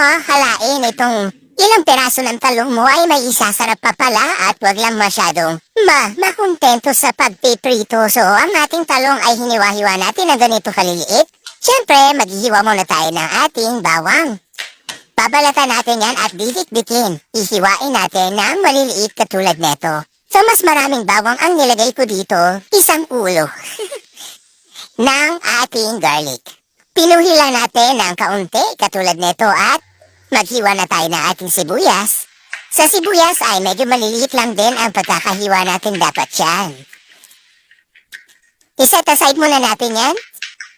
mahalain itong ilang peraso ng talong mo ay may isasarap pa pala at wag lang masyadong ma makontento sa pagpiprito. So, ang ating talong ay hiniwa-hiwa natin na ganito kaliliit. Siyempre, maghihiwa muna tayo ng ating bawang. Babalatan natin yan at dikit-dikin. Ihiwain natin ng maliliit katulad neto. So, mas maraming bawang ang nilagay ko dito, isang ulo ng ating garlic. Pinuhila natin ng kaunti katulad nito at maghiwa na tayo ng ating sibuyas. Sa sibuyas ay medyo maliliit lang din ang pagkakahiwa natin dapat yan. Iset aside muna natin yan.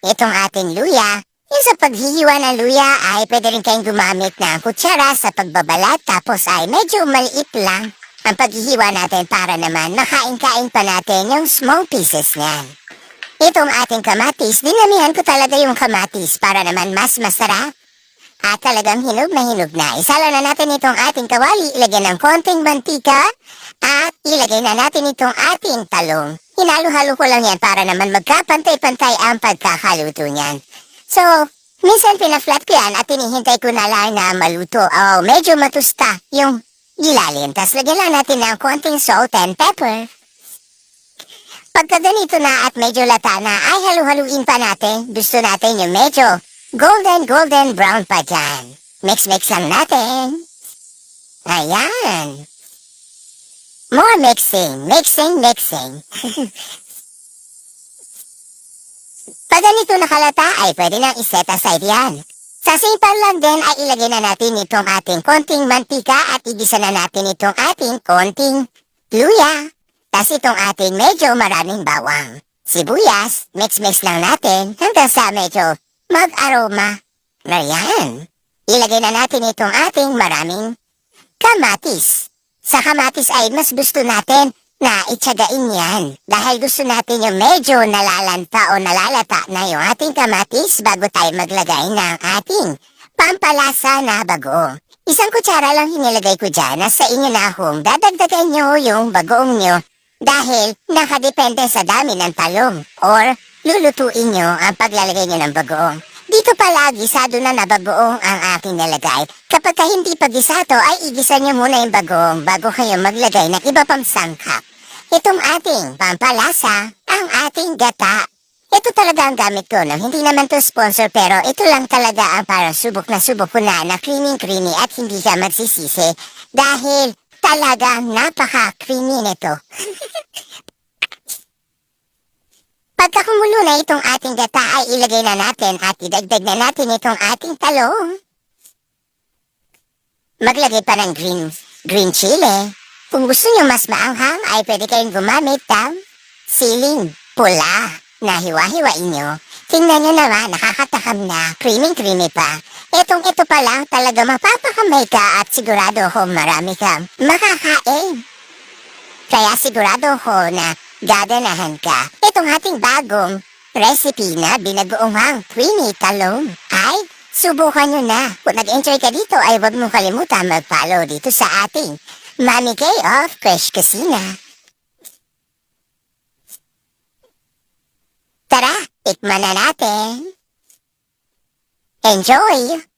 Itong ating luya. Yung sa paghihiwa ng luya ay pwede rin kayong gumamit ng kutsara sa pagbabalat tapos ay medyo maliit lang ang paghihiwa natin para naman makain-kain pa natin yung small pieces niyan. Itong ating kamatis, dinamihan ko talaga yung kamatis para naman mas masarap. At talagang hinog na hinog na. Isala na natin itong ating kawali, ilagyan ng konting mantika, at ilagay na natin itong ating talong. Hinalo-halo ko lang yan para naman magkapantay-pantay ang pagkakaluto niyan. So, minsan pina-flat ko yan at tinihintay ko na lang na maluto. Oh, medyo matusta yung ilalim. Tapos lagyan lang natin ng konting salt and pepper. Pagka na at medyo lata na, ay halu-haluin pa natin. Gusto natin yung medyo golden golden brown pa dyan. Mix-mix lang natin. Ayan. More mixing, mixing, mixing. Pag ganito nakalata ay pwede nang iset aside yan. Sa simpan lang din ay ilagay na natin itong ating konting mantika at igisa na natin itong ating konting luya. Tapos itong ating medyo maraming bawang. Sibuyas, mix-mix lang natin hanggang sa medyo mag-aroma. Na yan. Ilagay na natin itong ating maraming kamatis. Sa kamatis ay mas gusto natin na itsagain yan. Dahil gusto natin yung medyo nalalanta o nalalata na yung ating kamatis bago tayo maglagay ng ating pampalasa na bagoong. Isang kutsara lang hinilagay ko dyan na sa inyo na kung dadagdagan nyo yung bagoong nyo dahil nakadepende sa dami ng talong or lulutuin nyo ang paglalagay nyo ng bagoong. Dito pala, gisado na na bagoong ang aking nalagay. Kapag ka hindi pa gisado, ay igisa nyo muna yung bagoong bago kayo maglagay ng iba pang sangkap. Itong ating pampalasa, ang ating gata. Ito talaga ang gamit ko, no? Hindi naman to sponsor pero ito lang talaga ang para subok na subok ko na na creamy creamy at hindi ka magsisisi dahil talagang napaka-creamy nito. Pagka kumulo na itong ating gata ay ilagay na natin at idagdag na natin itong ating talong. Maglagay pa ng green, green chili. Kung gusto nyo mas maanghang ay pwede kayong gumamit ng siling pula na hiwa-hiwain nyo. Tingnan nyo naman, nakakatakam na, creamy-creamy pa. Etong ito pa lang talaga mapapakamay ka at sigurado ko marami kang makakain. Kaya sigurado ko na gaganahan ka. Itong ating bagong recipe na binagoonghang creamy talong ay subukan nyo na. Kung nag-enjoy ka dito ay huwag mong kalimutan mag-follow dito sa ating Mami K of Crash Casina. Tara, tikman na natin. Enjoy!